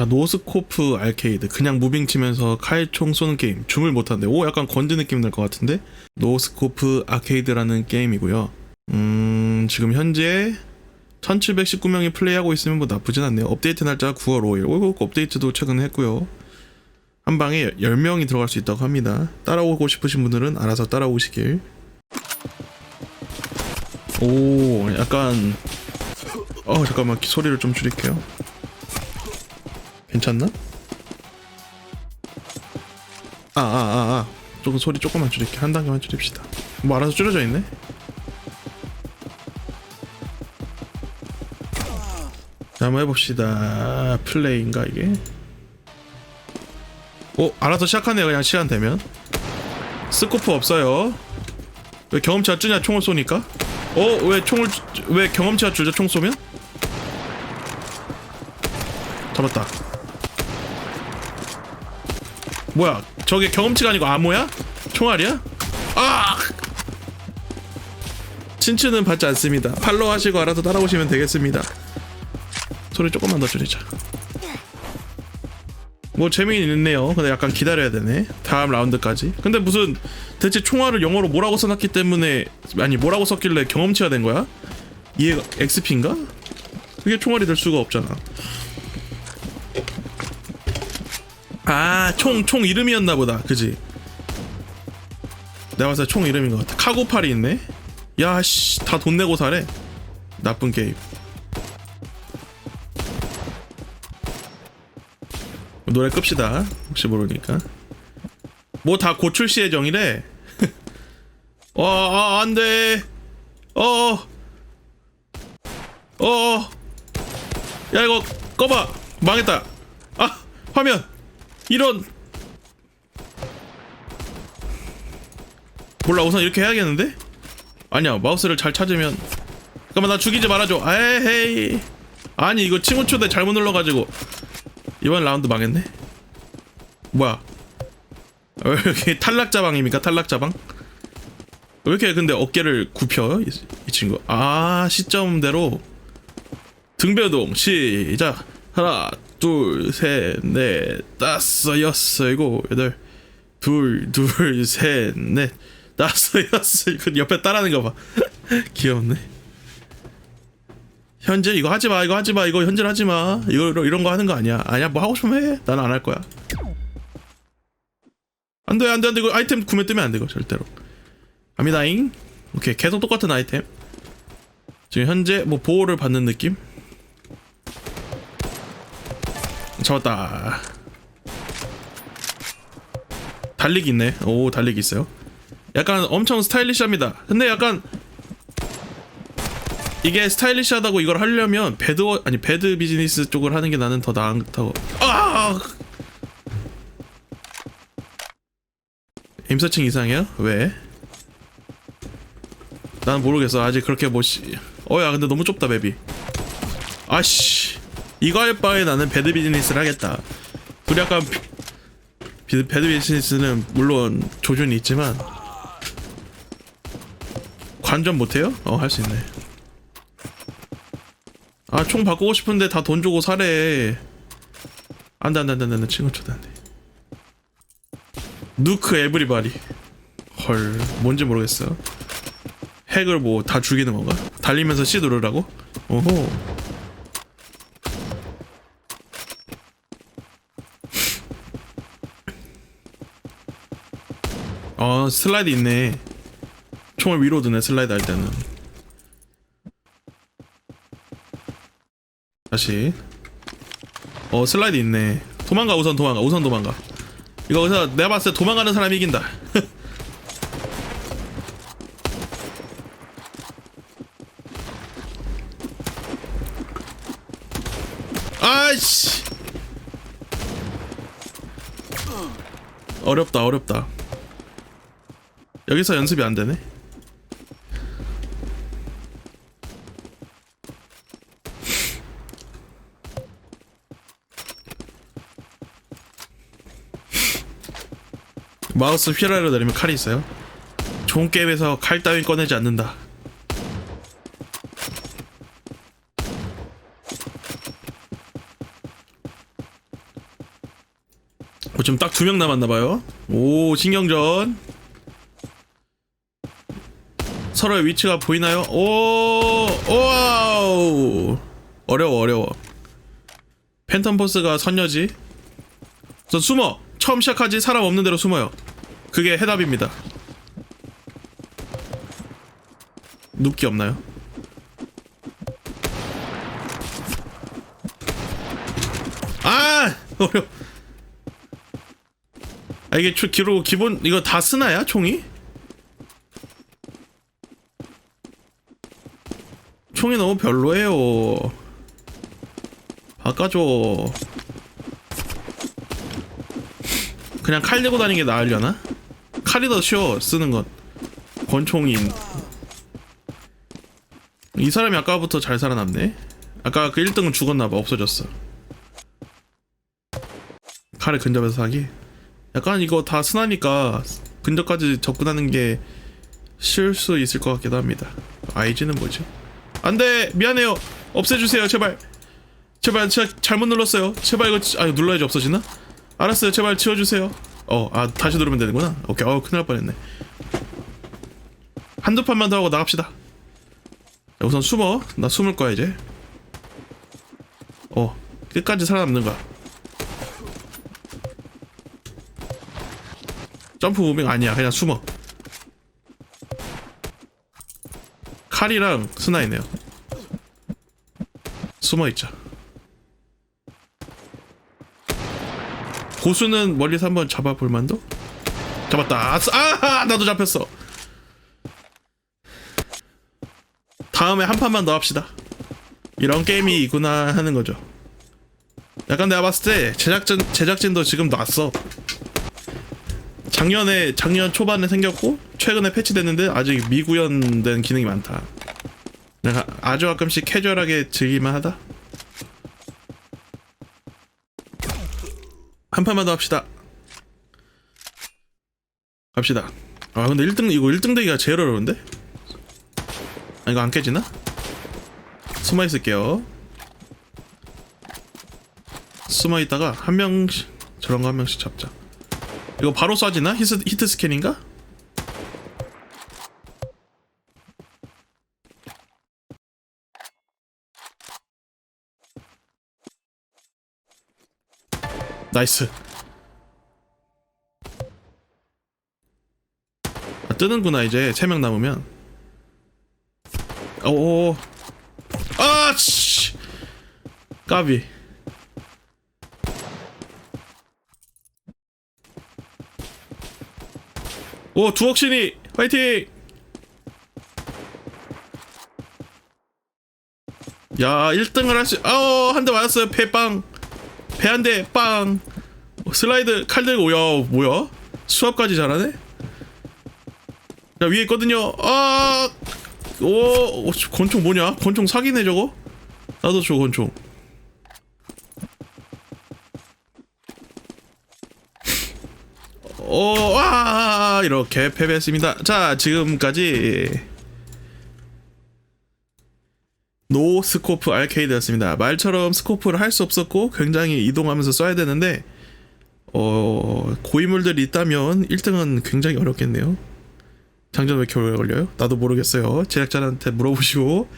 자, 노스코프 알케이드. 그냥 무빙 치면서 칼총 쏘는 게임. 줌을 못하는데. 오 약간 건드 느낌 날 것 같은데? 노스코프 아케이드라는 게임이고요. 음 지금 현재 1719명이 플레이하고 있으면 뭐 나쁘진 않네요. 업데이트 날짜 9월 5일. 오 업데이트도 최근에 했고요. 한 방에 10명이 들어갈 수 있다고 합니다. 따라오고 싶으신 분들은 알아서 따라오시길. 오 약간 어 잠깐만. 소리를 좀 줄일게요 괜찮나? 아, 아, 아, 아. 조금 소리 조금만 줄일게. 한 단계만 줄입시다. 뭐 알아서 줄여져 있네? 자, 한번 해봅시다. 플레이인가, 이게? 오, 알아서 시작하네요. 그냥 시간 되면. 스코프 없어요. 왜 경험치가 주냐, 총을 쏘니까? 어, 왜 총을, 주- 왜 경험치가 줄죠, 총 쏘면? 잡았다. 뭐야 저게 경험치가 아니고 암호야? 총알이야? 아! 친추는 받지 않습니다 팔로우 하시고 알아서 따라오시면 되겠습니다 소리 조금만 더 줄이자 뭐 재미는 있네요 근데 약간 기다려야 되네 다음 라운드까지 근데 무슨 대체 총알을 영어로 뭐라고 써놨기 때문에 아니 뭐라고 썼길래 경험치가 된 거야? 이해가 XP인가? 그게 총알이 될 수가 없잖아 아, 총, 총 이름이었나 보다. 그지? 내가 봤을 때 총 이름인 것 같아. 카고팔이 있네? 야, 씨, 다 돈 내고 사래. 나쁜 게임. 노래 끕시다. 혹시 모르니까. 뭐 다 고출시 예정이래. 어, 아, 안 돼. 어, 어, 야, 이거 꺼봐. 망했다. 아, 화면. 이런. 몰라 우선 이렇게 해야겠는데? 아니야 마우스를 잘 찾으면. 잠깐만 나 죽이지 말아줘. 에헤이. 아니 이거 친구 초대 잘못 눌러가지고. 이번 라운드 망했네. 뭐야? 왜 이렇게 탈락자방입니까? 탈락자방? 왜 이렇게 근데 어깨를 굽혀요 이, 이 친구? 아 시점대로. 등배동 시작 하나 둘 셋 넷 다섯 여섯 일곱 여덟. 둘 둘 셋 넷. 다섯 여섯 그 옆에 따라하는 거 봐. 귀엽네. 현재 이거 하지 마 이거 하지 마 이거 현재 하지 마. 이거 이런 거 하는 거 아니야. 아니야 뭐 하고 싶으면 해. 나는 안 할 거야. 안 돼 안 돼 안 돼. 이거 아이템 구매 뜨면 안 되고 절대로. 갑니다잉. 오케이 계속 똑같은 아이템. 지금 현재 뭐 보호를 받는 느낌 잡았다. 달리기 있네. 오, 달리기 있어요. 약간 엄청 스타일리시합니다. 근데 약간 이게 스타일리시하다고 이걸 하려면 배드 워- 아니 배드 비즈니스 쪽을 하는 게 나는 더 나다고. 아! 임서칭 이상해요? 왜? 난 모르겠어. 아직 그렇게 뭐 씨. 어야, 근데 너무 좁다 맵이. 아씨. 이거 할 바에 나는 배드 비즈니스를 하겠다. 비- 배드 비즈니스는 물론 조준이 있지만 관전 못해요? 어 할 수 있네. 아 총 바꾸고 싶은데 다 돈 주고 사래. 안돼 안돼 안돼 안돼 친구 초대 안돼. 누크 에브리바디. 헐 뭔지 모르겠어. 핵을 뭐 다 죽이는 건가? 달리면서 C 누르라고? 오호. 어 슬라이드 있네. 총을 위로 드네 슬라이드 할 때는. 다시. 어 슬라이드 있네. 도망가 우선 도망가 우선 도망가. 이거 여기서 내가 봤을 때 도망가는 사람이 이긴다. 아이씨. 어렵다 어렵다 여기서 연습이 안 되네. 마우스 휠아래로 내리면 칼이 있어요. 좋은 게임에서 칼 따윈 꺼내지 않는다. 어, 지금 딱 두 명 남았나봐요 오 신경전 서로의 위치가 보이나요? 오 와우 어려워 어려워 팬텀 보스가 선녀지 저 숨어 처음 시작하지 사람 없는 대로 숨어요 그게 해답입니다 눕기 없나요? 아 어려. 아 이게 초, 기로 기본 이거 다 쓰나야 총이? 총이 너무 별로예요. 바꿔줘. 그냥 칼 들고 다니는 게 나으려나? 칼이 더 쉬워 쓰는 건. 권총이. 이 사람이 아까부터 잘 살아남네. 아까 그 1등은 죽었나봐 없어졌어. 칼을 근접해서 사기. 약간 이거 다 순하니까 근접까지 접근하는 게 쉬울 수 있을 것 같기도 합니다. IG는 뭐죠? 안돼 미안해요. 없애주세요 제발. 제발 제가 잘못 눌렀어요. 제발 이거 치- 아 이거 눌러야지 없어지나? 알았어요 제발 지워주세요. 어 아 다시 누르면 되는구나. 오케이 어 큰일 날 뻔했네. 한두 판만 더 하고 나갑시다. 자, 우선 숨어. 나 숨을 거야 이제. 어 끝까지 살아남는 거야. 점프 무빙 아니야. 그냥 숨어 칼이랑 스나이네요. 숨어있자 고수는 멀리서 한번 잡아볼 만도? 잡았다. 아 나도 잡혔어. 다음에 한 판만 더 합시다. 이런 게임이 있구나 하는 거죠. 약간 내가 봤을 때 제작진, 제작진도 지금 놨어 작년에 작년 초반에 생겼고 최근에 패치됐는데 아직 미구현된 기능이 많다. 내가 아주 가끔씩 캐주얼하게 즐기만 하다. 한 판만 더 합시다. 갑시다. 아 근데 1등 이거 1등 되기가 제일 어려운데? 아 이거 안 깨지나? 숨어 있을게요. 숨어 있다가 한 명씩 저런 거 한 명씩 잡자. 이거 바로 쏴지나? 히트, 히트 스캔인가? 나이스. 아, 뜨는구나 이제. 3명 남으면. 오 아씨. 까비 오 두억신이. 화이팅! 야 1등을 할 수 아어 한대 맞았어요. 패빵. 배한대 빵. 슬라이드 칼 들고 야 뭐야? 수압까지 잘하네? 야 위에 있거든요. 아오 권총 뭐냐? 권총 사기네 저거? 나도 줘 권총 오, 와, 이렇게 패배했습니다. 자, 지금까지 노 스코프 알케이드였습니다. 말처럼 스코프를 할 수 없었고 굉장히 이동하면서 써야 되는데 어, 고인물들이 있다면 1등은 굉장히 어렵겠네요. 장전 왜 이렇게 오래 걸려요? 나도 모르겠어요. 제작자한테 물어보시고